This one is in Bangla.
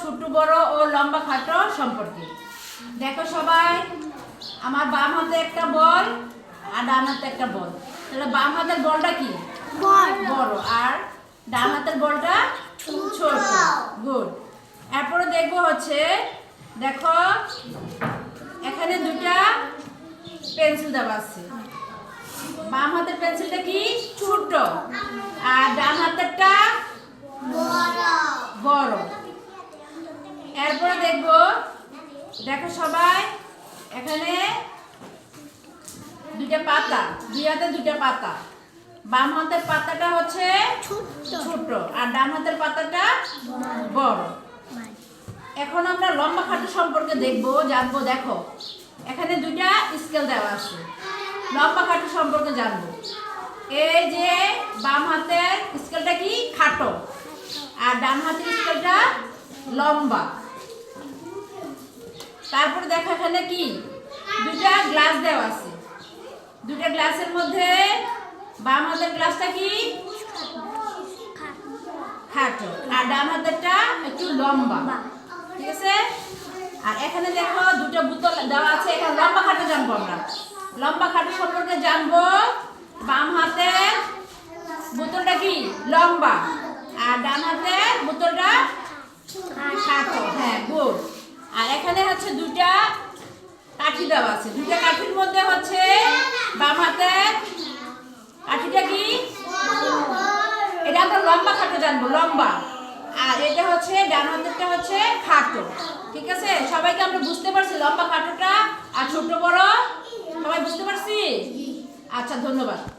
ছোট বড় ও লম্বা খাটো সম্পর্কে দেখো সবাই আমার বাম হাতে একটা বল আর ডান হাতে একটা বল। তাহলে বাম হাতের বলটা কি? বড়। আর ডান হাতের বলটা ছোট। গুড। এরপরে দেখব হচ্ছে দেখো এখানে দুটা পেন্সিল দেওয়া আছে। বাম হাতের পেন্সিলটা কি? ছোট আর ডান হাতেরটা বড় এরপরে দেখব দেখো সবাই এখানে দুইটা পাতা দুই হাতে দুইটা পাতা। বাম হাতের পাতাটা হচ্ছে ছোট আর ডান হাতের পাতাটা বড়। এখন আমরা লম্বা খাটো সম্পর্কে দেখব জানব দেখো। এখানে দুইটা স্কেল দেওয়া আছে। লম্বা খাটো সম্পর্কে জানব। এই যে বাম হাতের স্কেলটা কি? খাটো। আর ডান হাতের স্কেলটা লম্বা। তারপরে দেখো এখানে কি? দুটা গ্লাস দেওয়া আছে। দুটা গ্লাসের মধ্যে বাম হাতের গ্লাসটা কি? খাটো। আর ডান হাতেরটা একটু লম্বা। ঠিক আছে? আর এখানে দেখো দুটো বোতল দেওয়া আছে। এখানে লম্বা খাটো জানব আমরা। লম্বা খাটো সম্পর্কে জানব। বাম হাতের বোতলটা কি? লম্বা। আর ডান হাতের বোতলটা খাটো হ্যাঁ গুড আর এখানে হচ্ছে দুটা কাঠি দেওয়া আছে। দুইটা কাঠির মধ্যে হচ্ছে বাম হাতে কাঠিটা কি? এটা আমরা লম্বা খাটো জানব, লম্বা। আর এটা হচ্ছে ডান হাতেরটা হচ্ছে খাটো। ঠিক আছে? সবাইকে আমরা বুঝতে পারছি লম্বা খাটোটা আর ছোট বড়? সবাই বুঝতে পারছি? আচ্ছা ধন্যবাদ।